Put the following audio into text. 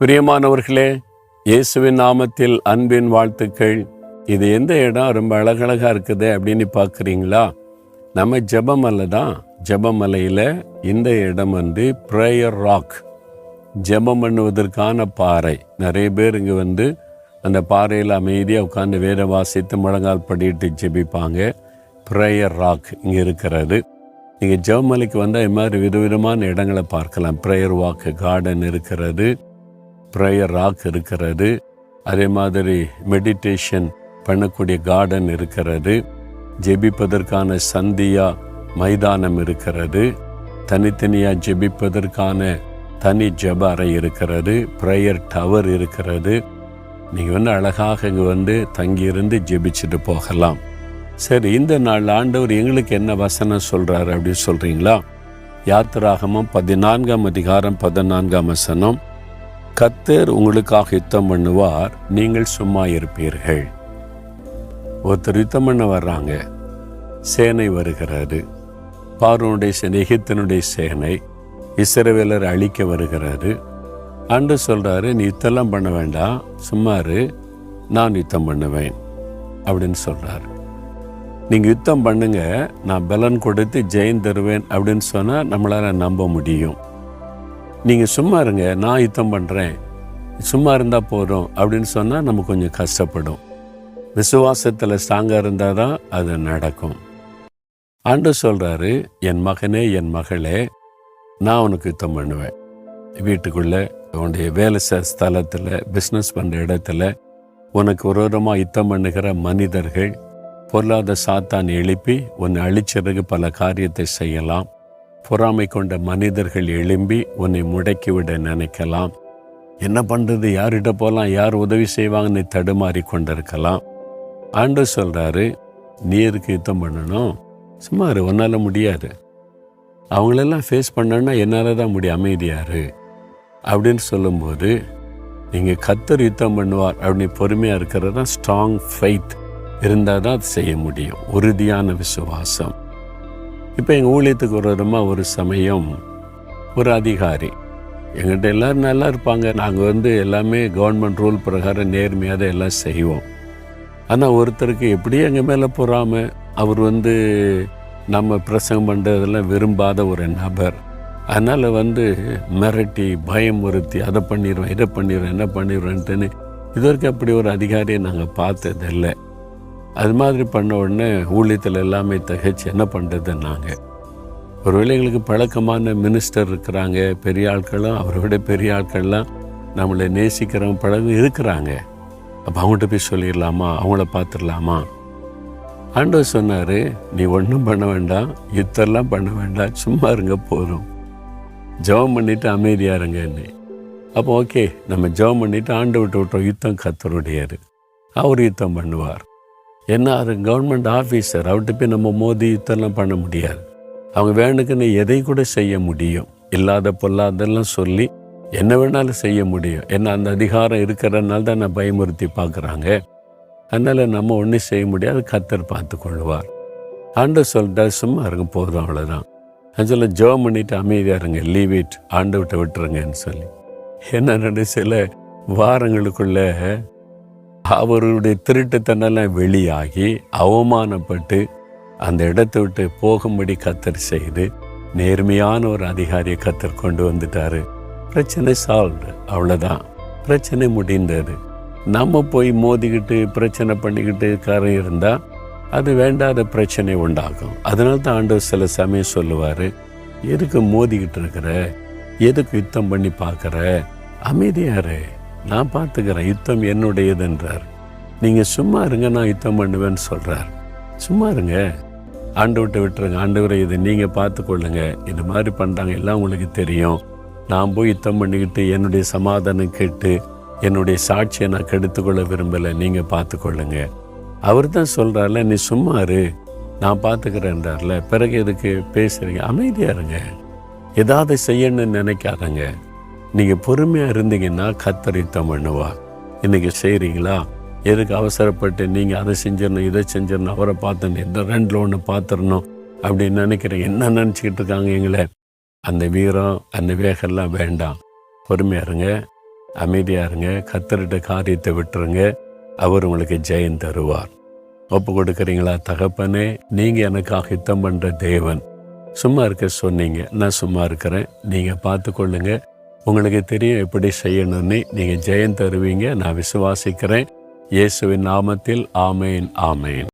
பிரியமானவர்களே இயேசுவின் நாமத்தில் அன்பின் வாழ்த்துக்கள். இது எந்த இடம்? ரொம்ப அழகழகாக இருக்குது அப்படின்னு பார்க்குறீங்களா? நம்ம ஜெபமலை தான். ஜெபமலையில் இந்த இடம் வந்து ப்ரேயர் ராக் ஜெபம் பண்ணுவதற்கான பாறை. நிறைய பேர் இங்கே வந்து அந்த பாறையில் அமைதியாக உட்காந்து வேற வாசித்து முழங்கால் படிட்டு ஜெபிப்பாங்க. ப்ரேயர் ராக் இங்கே இருக்கிறது. நீங்கள் ஜெபமலைக்கு வந்தால் இது மாதிரி விதவிதமான இடங்களை பார்க்கலாம். ப்ரேயர் வாக்கு கார்டன் இருக்கிறது. ப்ரேயர் ராக் இருக்கிறது. அதே மாதிரி மெடிடேஷன் பண்ணக்கூடிய கார்டன் இருக்கிறது. ஜெபிப்பதற்கான சந்தியா மைதானம் இருக்கிறது. தனித்தனியாக ஜெபிப்பதற்கான தனி ஜப அறை இருக்கிறது. ப்ரேயர் டவர் இருக்கிறது. நீங்கள் வந்து அழகாக இங்கே வந்து தங்கியிருந்து ஜெபிச்சுட்டு போகலாம். சரி இந்த நாள் ஆண்டவர் எங்களுக்கு என்ன வசனம் சொல்கிறாரு அப்படின்னு சொல்கிறீங்களா யாத்திராகமும் பதினான்காம் அதிகாரம் பதினான்காம் வசனம். கத்தர் உங்களுக்காக யுத்தம் பண்ணுவார் நீங்கள் சும்மா இருப்பீர்கள். ஒருத்தர் யுத்தம் பண்ண வர்றாங்க. சேனை வருகிறாரு பார்வனுடைய சேனை சேனை இசரவேலர் அழிக்க வருகிறாரு அன்று சொல்றாரு நீ யுத்தம்லாம் பண்ண வேண்டாம். சும்மாரு நான் யுத்தம் பண்ணுவேன். அப்படின்னு சொல்றாரு. நீங்க யுத்தம் பண்ணுங்க. நான் பலன் கொடுத்து ஜெயின் தருவேன். அப்படின்னு சொன்னா நம்மளால நம்ப முடியும். நீங்கள் சும்மா இருங்க நான் யுத்தம் பண்ணுறேன் சும்மா இருந்தால் போதும் அப்படின்னு சொன்னால் நம்ம கொஞ்சம் கஷ்டப்படும். விசுவாசத்தில் ஸ்ட்ராங்காக இருந்தால் தான் அது நடக்கும். ஆண்டு சொல்கிறாரு என் மகனே என் மகளே நான் உனக்கு யுத்தம் பண்ணுவேன். வீட்டுக்குள்ளே உன்னுடைய வேலை செய்ய ஸ்தலத்தில் பிஸ்னஸ் பண்ணுற இடத்துல உனக்கு ஒரு ஒருமாக யுத்தம் பண்ணுகிற மனிதர்கள் பொருளாத சாத்தான் எழுப்பி உன்னை அழிச்சதுக்கு பல காரியத்தை செய்யலாம். பொறாமை கொண்ட மனிதர்கள் எழும்பி உன்னை முடக்கிவிட நினைக்கலாம். என்ன பண்ணுறது யார்கிட்ட போகலாம் யார் உதவி செய்வாங்கன்னு தடுமாறி கொண்டிருக்கலாம். ஆண்டு சொல்கிறாரு நீருக்கு யுத்தம் பண்ணணும். சும்மா உன்னால் முடியாது. அவங்களெல்லாம் ஃபேஸ் பண்ணனா என்னால் தான் முடியும் அமைதியாரு. அப்படின்னு சொல்லும்போது நீங்கள் கத்தர் யுத்தம் பண்ணுவார் அப்படின்னு பொறுமையாக இருக்கிறது தான் ஸ்ட்ராங் ஃபைத் இருந்தால் தான் அது செய்ய முடியும். உறுதியான விசுவாசம். இப்போ எங்கள் ஊழியத்துக்கு ஒரு ஒரு சமயம் ஒரு அதிகாரி. எங்கிட்ட எல்லோரும் நல்லா இருப்பாங்க. நாங்கள் வந்து எல்லாமே கவர்மெண்ட் ரூல் பிரகாரம் நேர்மையாக தான் எல்லாம் செய்வோம். ஆனால் ஒருத்தருக்கு எப்படியும் எங்கள் மேலே பொறாம. அவர் வந்து நம்ம பிரசங்கம் பண்ணுறதெல்லாம் விரும்பாத ஒரு நபர். அதனால் வந்து மிரட்டி பயமுறுத்தி அதை பண்ணிடுவேன் இதை பண்ணிடுவேன் என்ன பண்ணிடுவேன்ட்டுன்னு இது வரைக்கும் அப்படி ஒரு அதிகாரியை நாங்கள் பார்த்ததில்லை. அது மாதிரி பண்ண உடனே ஊழியத்தில் எல்லாமே தகச்சு என்ன பண்ணுறது நாங்கள் ஒருவேளை எங்களுக்கு பழக்கமான மினிஸ்டர் இருக்கிறாங்க பெரிய ஆட்களும் அவரை விட பெரிய ஆட்கள்லாம் நம்மளை நேசிக்கிறவங்க பழகம் இருக்கிறாங்க. அப்போ அவங்கள்ட்ட போய் சொல்லிடலாமா? அவங்கள பார்த்துடலாமா? ஆண்டவர் சொன்னார் நீ ஒன்றும் பண்ண வேண்டாம் யுத்தம்லாம் பண்ண வேண்டாம் சும்மா இருங்க போதும் ஜெபம் பண்ணிவிட்டு அமைதியாக இருங்கன்னு. அப்போ ஓகே நம்ம ஜெபம் பண்ணிவிட்டு ஆண்டு விட்டு விட்டோம் யுத்தம் கத்தருடையாரு அவர் யுத்தம் பண்ணுவார். என்ன அது கவர்மெண்ட் ஆஃபீஸர் அவர்கிட்ட போய் நம்ம மோதி யுத்தம்லாம் பண்ண முடியாது. அவங்க வேணுக்குன்னு எதை கூட செய்ய முடியும். இல்லாத பொல்லாதெல்லாம் சொல்லி என்ன வேணாலும் செய்ய முடியும். ஏன்னா அந்த அதிகாரம் இருக்கிறதுனால தான் நான் பயமுறுத்தி பார்க்குறாங்க. அதனால் நம்ம ஒன்றும் செய்ய முடியாது கத்தர் பார்த்து கொள்வார் ஆண்டு சொல்லிட்டா சும்மா இருங்க போதும் அவ்வளோதான் நான் சொல்ல ஜோ பண்ணிட்டு அமைதியாக இருங்க லீவ் இட் ஆண்டு விட்டு விட்டுருங்கன்னு சொல்லி. என்ன சில வாரங்களுக்குள்ளே அவருடைய திருட்டுத்தனெல்லாம் வெளியாகி அவமானப்பட்டு அந்த இடத்தை விட்டு போகும்படி கத்தர் செய்து நேர்மையான ஒரு அதிகாரியை கத்தர் கொண்டு வந்துட்டார். பிரச்சனை சால்வ்டு அவ்வளோதான் பிரச்சனை முடிந்தது. நம்ம போய் மோதிக்கிட்டு பிரச்சனை பண்ணிக்கிட்டு காரம் இருந்தால் அது வேண்டாத பிரச்சனை உண்டாகும். அதனால தான் ஆண்டவர் சில சமயம் சொல்லுவார் எதுக்கு மோதிக்கிட்டு இருக்கிற? எதுக்கு யுத்தம் பண்ணி பார்க்குற? அமைதியாரு நான் பார்த்துக்கிறேன் யுத்தம் என்னுடையது என்றார் நீங்கள் சும்மா இருங்க நான் யுத்தம் பண்ணுவேன்னு சொல்கிறார் சும்மா இருங்க. ஆண்டு விட்டு விட்டுருங்க ஆண்டவரை இதை நீங்கள் பார்த்துக்கொள்ளுங்க. இது மாதிரி பண்ணுறாங்க எல்லாம் உங்களுக்கு தெரியும். நான் போய் யுத்தம் பண்ணிக்கிட்டு என்னுடைய சமாதானம் கேட்டு என்னுடைய சாட்சியை நான் கெடுத்துக்கொள்ள விரும்பலை நீங்கள் பார்த்துக்கொள்ளுங்க. அவர் தான் சொல்கிறார்ல நீ சும்மாரு நான் பார்த்துக்கிறேன்றார்ல பிறகு எதுக்கு பேசுகிறீங்க அமைதியாக இருங்க. ஏதாவது செய்யணும்னு நினைக்காதங்க. நீங்கள் பொறுமையாக இருந்தீங்கன்னா கத்தரை யுத்தம் இன்றைக்கி செய்கிறீங்களா எதுக்கு அவசரப்பட்டு நீங்கள் அதை செஞ்சிடணும் இதை செஞ்சிடணும் அவரை பார்த்துடணும் இந்த ரெண்டில் ஒன்று பார்த்துடணும் அப்படின்னு நினைக்கிறேன் என்ன நினச்சிக்கிட்டு இருக்காங்க எங்களை? அந்த வீரம் அந்த வேகம்லாம் வேண்டாம். பொறுமையாக இருங்க அமைதியாக இருங்க கத்தரிட்ட காரியத்தை விட்டுருங்க. அவர் உங்களுக்கு ஜெயம் தருவார். ஒப்பு கொடுக்குறீங்களா தகப்பனே? நீங்கள் எனக்காக யுத்தம் பண்ணுற தேவன். சும்மா இருக்க சொன்னீங்க. நான் சும்மா இருக்கிறேன். நீங்கள் பார்த்து கொள்ளுங்கள் உங்களுக்கு தெரியும் எப்படி செய்யணும்னு. நீங்கள் ஜெயம் தருவீங்க. நான் விசுவாசிக்கிறேன். இயேசுவின் நாமத்தில் ஆமேன் ஆமேன்.